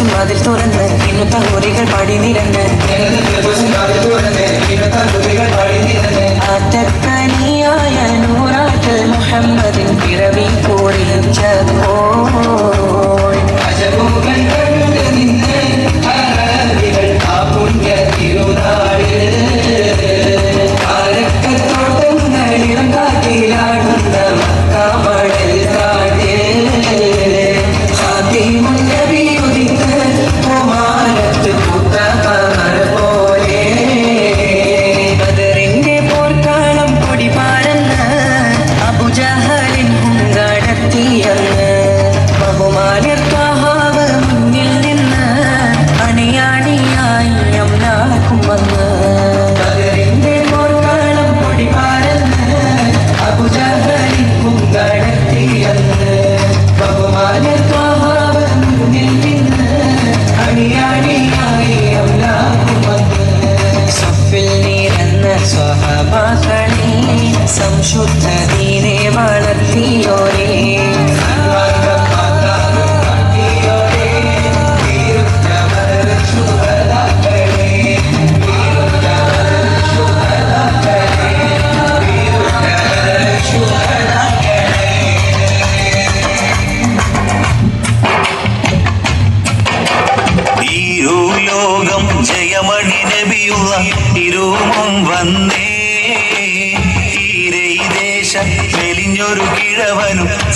பெருசன் வாதில் துறந்த இன்னும் தகுரிகள் படி நிறந்த. ஆத்தக்கனியாய நூறாற்றல் முகம்மதின் பிறவி கூறுகின்ற ما خليل سمش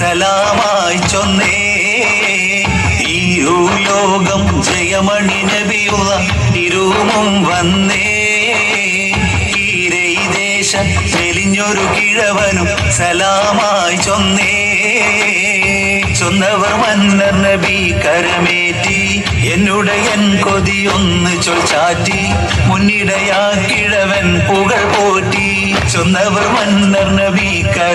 സലാമായി ചൊന്നേ. ഇരുലോകം ജയമണി നബിയുള്ള ഇരുമും വന്നേ. ഈരൈ തെളിഞ്ഞൊരു കിഴവനും സലാമായി ചൊന്നേ. ചൊന്നവർ വന്ന നബി കരമേറ്റി എന്നുടെ എൻ കൊതിയൊന്ന് ചൊൽച്ചാറ്റി മുന്നിടയാക്കിഴവൻ പുകൾ പോറ്റി. ചൊന്നവർ വന്ന നബി കരമേറ്റി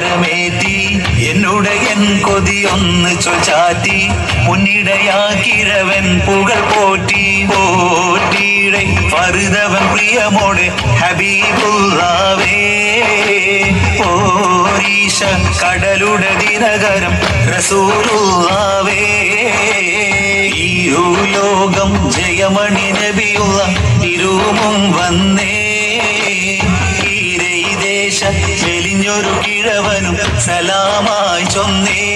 എന്നുടയൻ ഒന്ന് ചൊൽച്ചാറ്റി മുന്നിടയാക്കിരവൻ പുകൾ പോറ്റി. പോറ്റിയുടെ ഫറുതവൻ പ്രിയമോടെ ഹബീബുള്ളാവേ. ഓരീശ കടലുടെ ദിനകരം ഈ ലോകം ജയമണി നബിയുള്ള ഇരുമും വന്നേ. ചെലിഞ്ഞൊരു കിഴവനും സലാമായി ചൊന്നേ.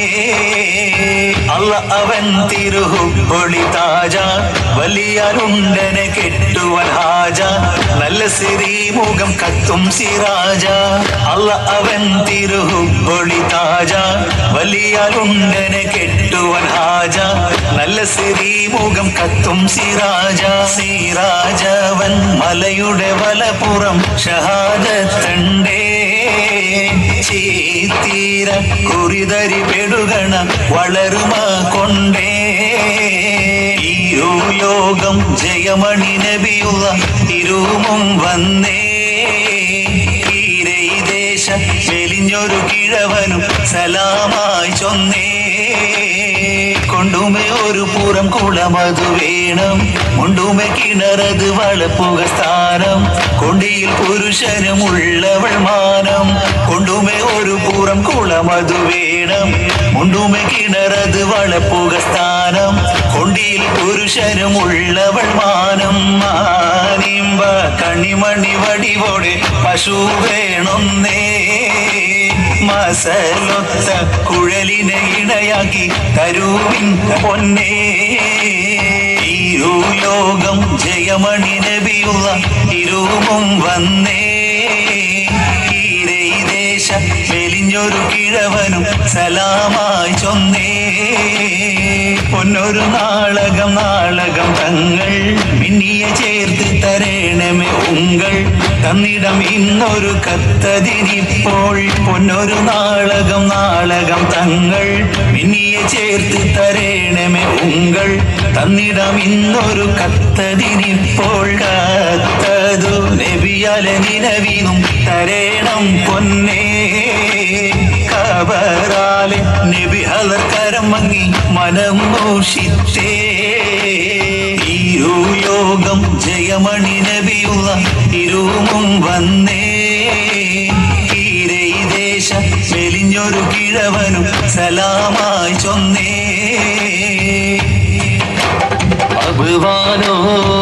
അല്ല അവൻ തിരുഹുപ്പൊളി താജ വലിയരുണ്ടനെ കെട്ടുവൻ ഹാജ നല്ല സിരി മുഖം കത്തും സിരാജ. അല്ല അവൻ തിരുഹുപ്പൊളി താജ വലിയരുണ്ടനെ കെട്ടുവൻ ഹാജ നല്ല സിരി മുഖം കത്തും സിരാജ. സിരാജവൻ മലയുടെ വലപ്പുറം ഷഹാദത്തണ്ടേ. ചീത്തീര കുറിതരി പെടുകണ വളരുമ കൊണ്ടേ. യോഗം ജയമണി നബിയുള്ള ഇരുമും വന്നേ. ഈരൈ ദേശ മെലിഞ്ഞൊരു കിഴവനും സലാമായി ചൊന്നേ. കൊണ്ടുമേ ഒരു പുറം കുളമതു വേണം. കൊണ്ടുമേ കിണറത് വളപ്പുക സ്ഥാനം. കൊണ്ടിയിൽ പുരുഷനും ഉള്ളവൾ മാനം. കൊണ്ടുമേ ഒരു പുറം കുളമതു വേണം. കൊണ്ടുമേ കിണറത് വളപ്പുക സ്ഥാനം. കൊണ്ടിയിൽ പുരുഷനും ഉള്ളവൾ മാനം. മാനിമ്പ കണിമണി വടിവോടെ പശു വേണൊന്നേ. മസലൊത്ത കുഴലിനെ ഇണയാക്കി തരൂവിൻ പൊന്നേ. ലോകം ജയമണി നബിയുള്ള ഇരുമും വന്നേ. മെലിഞ്ഞൊരു കിഴവനും സലാമായി ചൊന്നേ. പൊന്നൊരു നാളകം നാളകം തങ്ങൾ മിന്നിയ ചേർത്ത് തരേണമേ ഉങ്ങൾ. തന്നിടം ഇന്നൊരു കത്തതിരിപ്പോൾ പൊന്നൊരു നാളകം നാളകം തങ്ങൾ മിന്നിയ ചേർത്ത് തരേണമേ ഉങ്ങൾ. തന്നിടം ഇന്നൊരു കത്തതിരിപ്പോൾ കത്തതു നബിയാലെ നിലവിനും തരേണം പൊന്നേ. കബറാലെ നബി ഹലർ കരം മങ്ങി മനം മോഷിത്തേ ലോകം ജയമണി നബിയുള്ള ഇരുവും വന്നേ. ദേശ മെലിഞ്ഞൊരു കിഴവനും സലാമായി ചൊന്നേ. അബുവാനോടപ്പൾ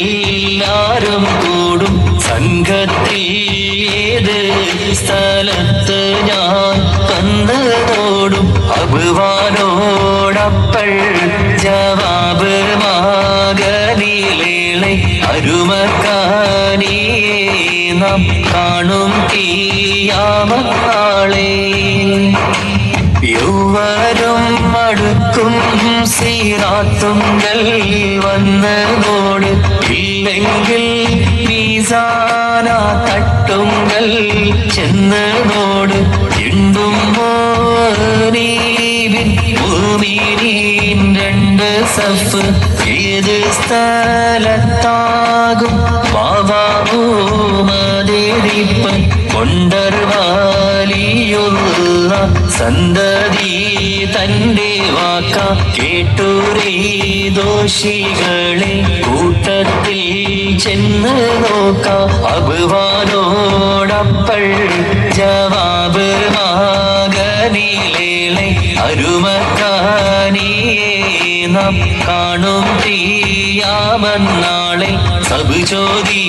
എല്ലാരും കൂടും. സംഘത്തിൽ ഏത് സ്ഥലത്ത് ഞാൻ തന്നതോടും അഭിമാനോടപ്പൾ ജവാബ് മാകനിലേളെ അരുമക്കാനിയെ നാം കാണും തീയാമത്താളെ. യൗവരും മടുക്കും സീറാത്തുങ്കൽ വന്നതോട് ഇല്ലെങ്കിൽ മീസാന തട്ടുങ്കൽ ചെന്നതോട് ഭൂമിനീൻ രണ്ട് സഫ് ഏത് സ്ഥലത്താകും? ബാബാമൂമതിരിപ്പൻ കൊണ്ടർവാലിയുള്ള സന്തതി തന്റെ വാക്ക കേട്ടൂരീ ദോഷികളെ കൂട്ടത്തിൽ ചെന്ന് നോക്ക. അബുവാനോടപ്പൾ ജവാബ് മാകനിലേളെ അരുമക്കാനിയെ നാം കാണും തീയാമന്നാളെ സബ് ചോദി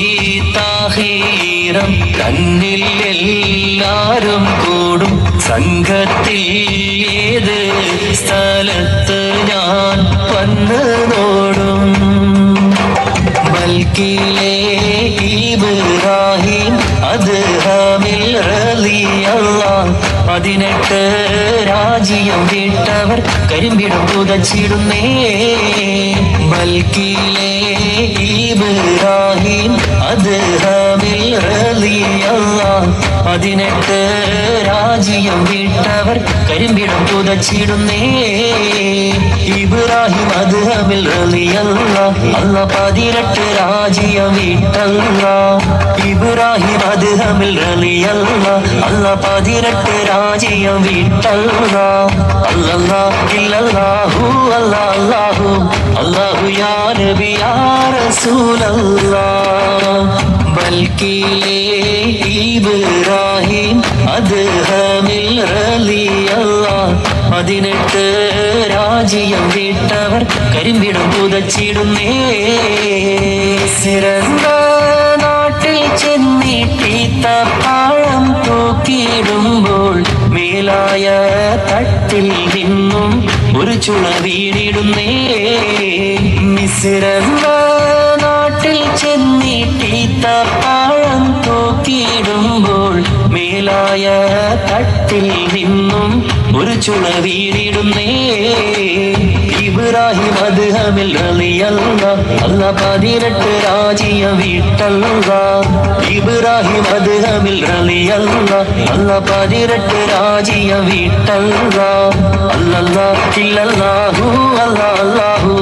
താഹീരം തന്നിൽ എല്ലാരും കൂടും. സംഘത്തിൽ ഏത് സ്ഥലത്ത് ഞാൻ വന്ന് നോടും? ബൽക്കിലെ ഇബ്രാഹിം അത് ഹമിൽ റലിയല്ല പതിനെട്ട് രാജ്യം വിട്ടവർ കരിമ്പിടം പുതച്ചിടുന്നേ. ബൽക്കിലെ ഇബ്രാഹിം അത് ഹമിൽ റളിയല്ല പതിനെട്ട് രാജ്യം വിട്ടവർ കരിമ്പിടും പുതച്ചിടുന്നേ ഇബ്രാഹിം അത് ഹമിൽ റളിയല്ല അല്ല പതിനെട്ട് രാജ്യം വിട്ടല്ല ഇബ്രാഹിം അത് ഹമിൽ റളിയല്ല അല്ല പതിനെട്ട് രാജ്യം വിട്ടല്ല അല്ലല്ലാ ഇല്ലല്ലാഹു അല്ലാ അല്ലാഹു അല്ലാഹു യാ നബി യാ റസൂലല്ലാഹ് ബൽക്കിലെ ഇബ്രാഹിം അത് ഹമിൽ റളിയല്ല പതിനെട്ട് രാജ്യം വിട്ടവർ കരിമ്പിടം പുതച്ചിടുന്നേ സിറന്ന നാട്ടിൽ ചെന്നിട്ടീത്ത പാഴം തൂക്കിയിടുമ്പോൾ മേലായ തട്ടിൽ നിന്നും ഒരു ചുള വീണിടുന്നേ മിസിറന്ന നാട്ടിൽ ചെന്നിട്ടീത്ത പാഴം തൂക്കിയിടുമ്പോൾ മേലായ തട്ടിൽ നിന്നും ഒരു ചുള വീണിടുന്നേ ഇബ്രാഹിം അത് ഹമിൽ റളിയല്ല അല്ല പതിനെട്ട് രാജ്യം വിട്ടല്ല ഇബ്രാഹിം അത് ഹമിൽ റളിയല്ല അല്ല പതിനെട്ട് രാജ്യം വിട്ടല്ല അല്ലല്ലാ ഇല്ലല്ലാഹു അല്ലാ അല്ലാഹു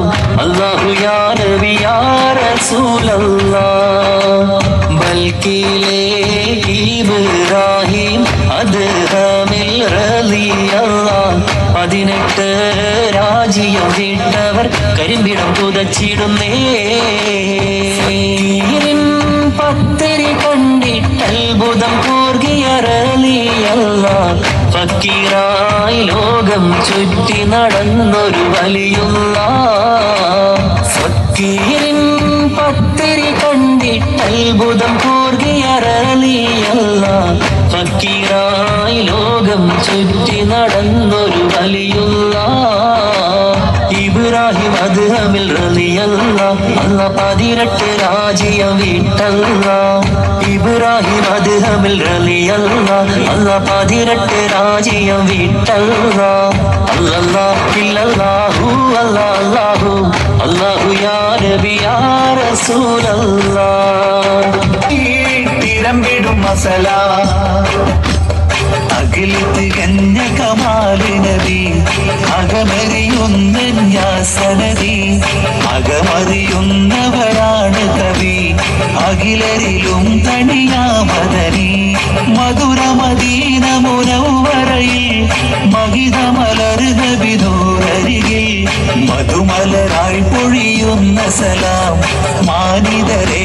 അല്ലാഹു യാ നബി യാ റസൂലല്ലാഹ് ബൽക്കിലെ ഇബ്രാഹിം അത് രാജ്യം കേട്ടവർ കരിമ്പിടം പുതച്ചിടുന്നേ. പത്തിരി കണ്ടിട്ട് അത്ഭുതം കൂർഗിയറലിയല്ല. ഫക്കീറായി ലോകം ചുറ്റി നടന്നൊരു വലിയുള്ള. ഫക്കീരിൻ പത്തിരി കണ്ടിട്ട് അത്ഭുതം കൂർഗിയറലിയല്ല. ഫക്കീറായി ലോകം ചുറ്റി നടന്നൊരു പതിനെട്ട് രാജ്യം വിട്ടല്ല ഇബ്രാഹിം അത് ഹമിൽ റളിയല്ല അല്ല പതിനെട്ട് രാജ്യം വിട്ടല്ല അല്ലല്ലാ ഇല്ലല്ലാഹു അല്ലാ അല്ലാഹു അല്ലാഹു യാ നബി യാ റസൂലല്ലാഹ് തിരമ്പിടും മസല. അഖിൽ തികഞ്ഞ കമാല് നബി അകമറിയുന്ന ഞാസനദി അകമറിയുന്നവരാണ് കവി മഹിളരിലും തണിയാമദനി മധുര മദീന മുനവറയിൽ മഹിതമലർന്ന വിദൂരരികിൽ മധുമലരായി പൊഴിയുന്ന സലാം മാനിതരേ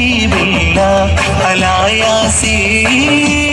حبيب الله العياسين